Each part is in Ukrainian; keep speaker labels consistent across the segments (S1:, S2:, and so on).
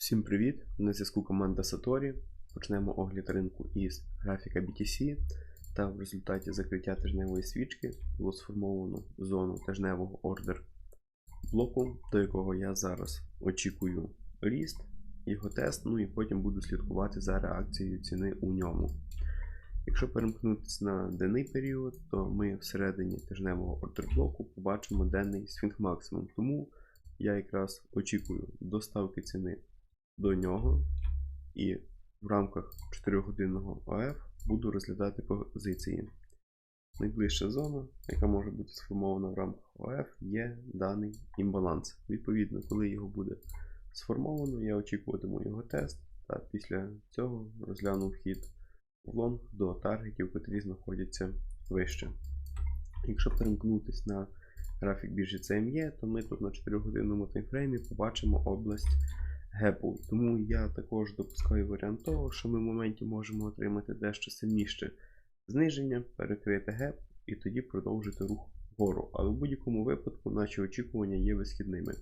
S1: Всім привіт! На зв'язку команда Satori. Почнемо огляд ринку із графіка BTC. Та в результаті закриття тижневої свічки було сформовано зону тижневого ордер блоку, до якого я зараз очікую ріст, його тест, ну і потім буду слідкувати за реакцією ціни у ньому. Якщо перемкнутися на денний період, то ми всередині тижневого ордер блоку побачимо денний свінг максимум. Тому я якраз очікую доставки ціни до нього і в рамках 4-годинного ОФ буду розглядати позиції. Найближча зона, яка може бути сформована в рамках ОФ, є даний імбаланс. Відповідно, коли його буде сформовано, я очікуватиму його тест, та після цього розгляну вхід в лонг до таргетів, котрі знаходяться вище. Якщо перемкнутися на графік біржі CME, то ми тут на 4-годинному таймфреймі побачимо область гепу. Тому я також допускаю варіант того, що ми в моменті можемо отримати дещо сильніше зниження, перекрити геп і тоді продовжити рух вгору. Але в будь-якому випадку наші очікування є висхідними.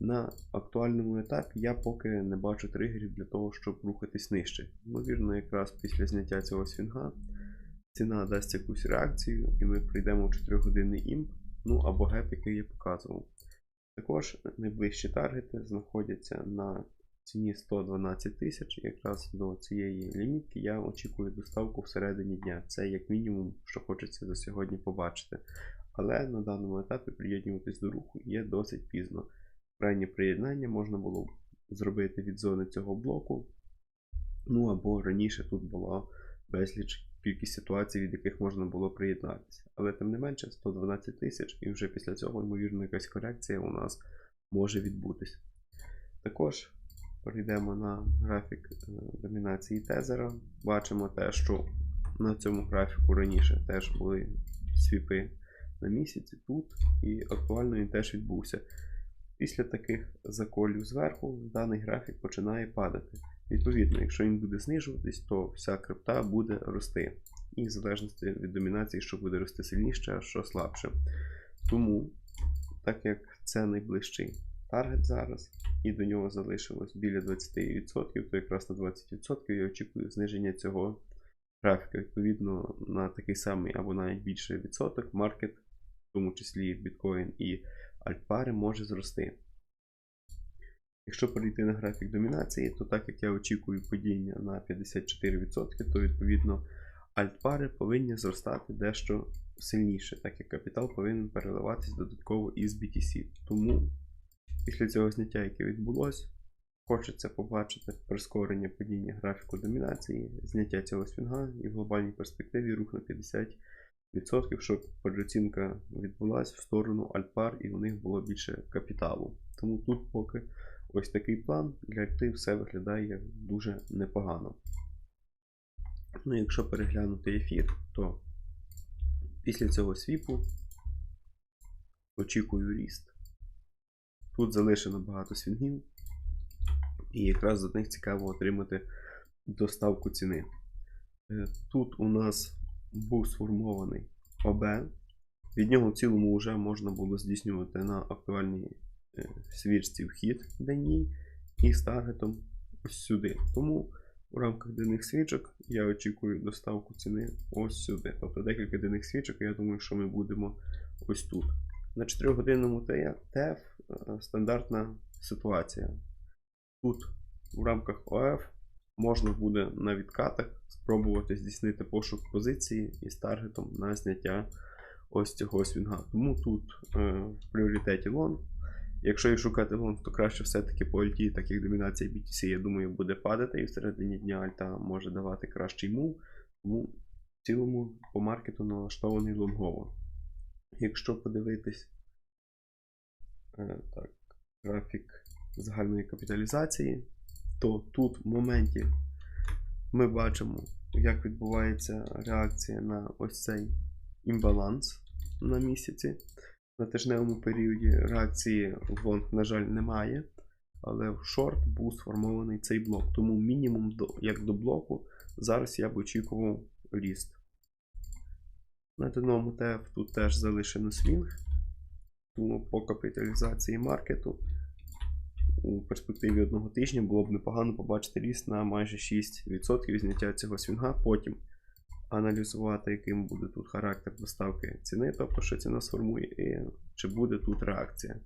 S1: На актуальному етапі я поки не бачу тригерів для того, щоб рухатись нижче. Ймовірно, якраз після зняття цього свінга ціна дасть якусь реакцію, і ми прийдемо в 4-годинний імп, ну або геп, який я показував. Також найближчі таргети знаходяться на ціні 112 тисяч. Якраз до цієї лімітки я очікую доставку всередині дня. Це як мінімум, що хочеться за сьогодні побачити. Але на даному етапі приєднуватись до руху є досить пізно. Крайнє приєднання можна було зробити від зони цього блоку. Ну або раніше тут була безліч кількість ситуацій, від яких можна було приєднатися. Але тим не менше 112 тисяч, і вже після цього, ймовірно, якась корекція у нас може відбутись. Також перейдемо на графік е, домінації тезера. Бачимо те, що на цьому графіку раніше теж були свіпи на місяці тут, і актуально він теж відбувся. Після таких заколів зверху даний графік починає падати. Відповідно, якщо він буде знижуватись, то вся крипта буде рости. І в залежності від домінації, що буде рости сильніше, а що слабше. Тому, так як це найближчий таргет зараз, і до нього залишилось біля 20%, то якраз на 20% я очікую зниження цього графіка. Відповідно, на такий самий або навіть більший відсоток маркет, в тому числі біткоін і альтпари, може зрости. Якщо перейти на графік домінації, то так як я очікую падіння на 54%, то відповідно альтпари повинні зростати дещо сильніше, так як капітал повинен переливатись додатково із BTC. Тому після цього зняття, яке відбулося, хочеться побачити прискорення падіння графіку домінації, зняття цього свінга і в глобальній перспективі рух на 50%, щоб переоцінка відбулася в сторону альтпар і у них було більше капіталу. Тому тут поки. Ось такий план для альти все виглядає дуже непогано. Ну, якщо переглянути ефір, то після цього свіпу очікую ріст. Тут залишено багато свінгів, і якраз за них цікаво отримати доставку ціни. Е, тут у нас був сформований ОБ. Від нього в цілому вже можна було здійснювати на актуальній свічці вхід денній і з таргетом ось сюди. Тому у рамках денних свічок я очікую доставку ціни ось сюди. Тобто декілька денних свічок, я думаю, що ми будемо ось тут. На 4-годинному ТФ е, стандартна ситуація. Тут в рамках ОФ можна буде на відкатах спробувати здійснити пошук позиції із таргетом на зняття ось цього свінга. Тому тут е, в пріоритеті лонг. Якщо і шукати лонг, то краще все-таки по альті, так як домінація BTC, я думаю, буде падати, і всередині дня альта може давати кращий мув. Тому в цілому по маркету налаштований лонгово. Якщо подивитись е, так, графік загальної капіталізації, то тут в моменті ми бачимо, як відбувається реакція на ось цей імбаланс на місяці. На тижневому періоді реакції лонг, на жаль, немає. Але в шорт був сформований цей блок. Тому мінімум до, як до блоку зараз я б очікував ріст. На денному ТФ тут теж залишено свінг. Тому по капіталізації маркету у перспективі одного тижня було б непогано побачити ріст на майже 6% зняття цього свінга. Потім аналізувати, яким буде тут характер доставки ціни, тобто що ціна сформує, і чи буде тут реакція.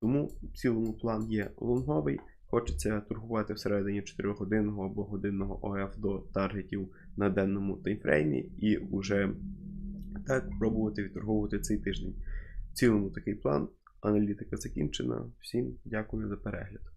S1: Тому в цілому план є лонговий. Хочеться торгувати всередині 4-годинного або годинного ОФ до таргетів на денному таймфреймі і вже так пробувати відторговувати цей тиждень. В цілому такий план. Аналітика закінчена. Всім дякую за перегляд.